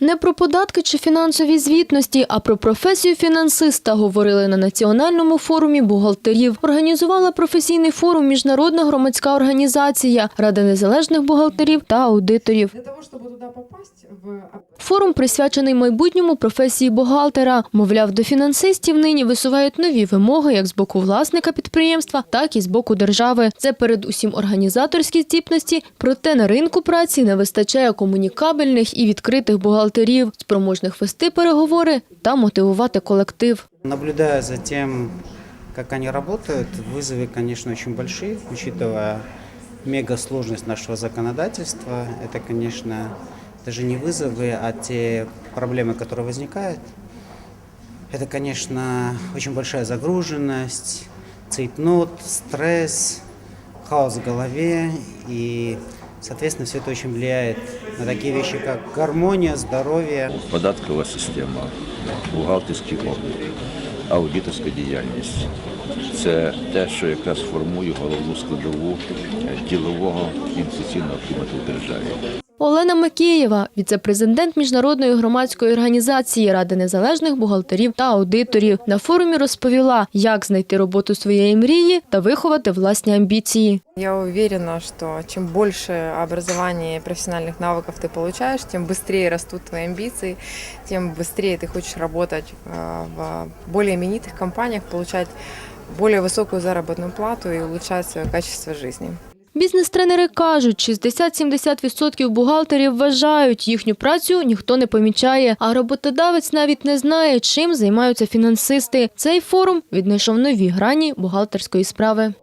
Не про податки чи фінансові звітності, а про професію фінансиста говорили на національному форумі бухгалтерів. Організувала професійний форум міжнародна громадська організація Рада незалежних бухгалтерів та аудиторів. Форум присвячений майбутньому професії бухгалтера. Мовляв, до фінансистів нині висувають нові вимоги як з боку власника підприємства, так і з боку держави. Це передусім організаторські здібності, проте на ринку праці не вистачає комунікабельних і відкритих бухгалтерів, спроможних вести переговори та мотивувати колектив. Наблюдая за тем, как они работают, вызовы, конечно, очень большие, учитывая мегасложность нашего законодательства. Это, конечно, даже не вызовы, а те проблемы, которые возникают. Это, конечно, очень большая загруженность, цейтнот, стресс, хаос в голове. И, соответственно, все это очень влияет на такие вещи, как гармония, здоровье. податкова система, бухгалтерський облік, аудиторська діяльність. Це те, що якраз формує головну складову е, ділового інвестиційного клімату в державі. Олена Макеєва, віце-президент міжнародної громадської організації Ради незалежних бухгалтерів та аудиторів, на форумі розповіла, як знайти роботу своєї мрії та виховати власні амбіції. Я уверена, что чем больше образования и профессиональных навыков ты получаешь, тем быстрее растут твои амбиции, тем быстрее ты хочешь работать э, в более именитых компаниях, получать более высокую заработную плату и улучшать свое качество жизни. Бізнес-тренери кажуть, 60-70% бухгалтерів вважають, їхню працю ніхто не помічає, а роботодавець навіть не знає, чим займаються фінансисти. Цей форум віднайшов нові грані бухгалтерської справи.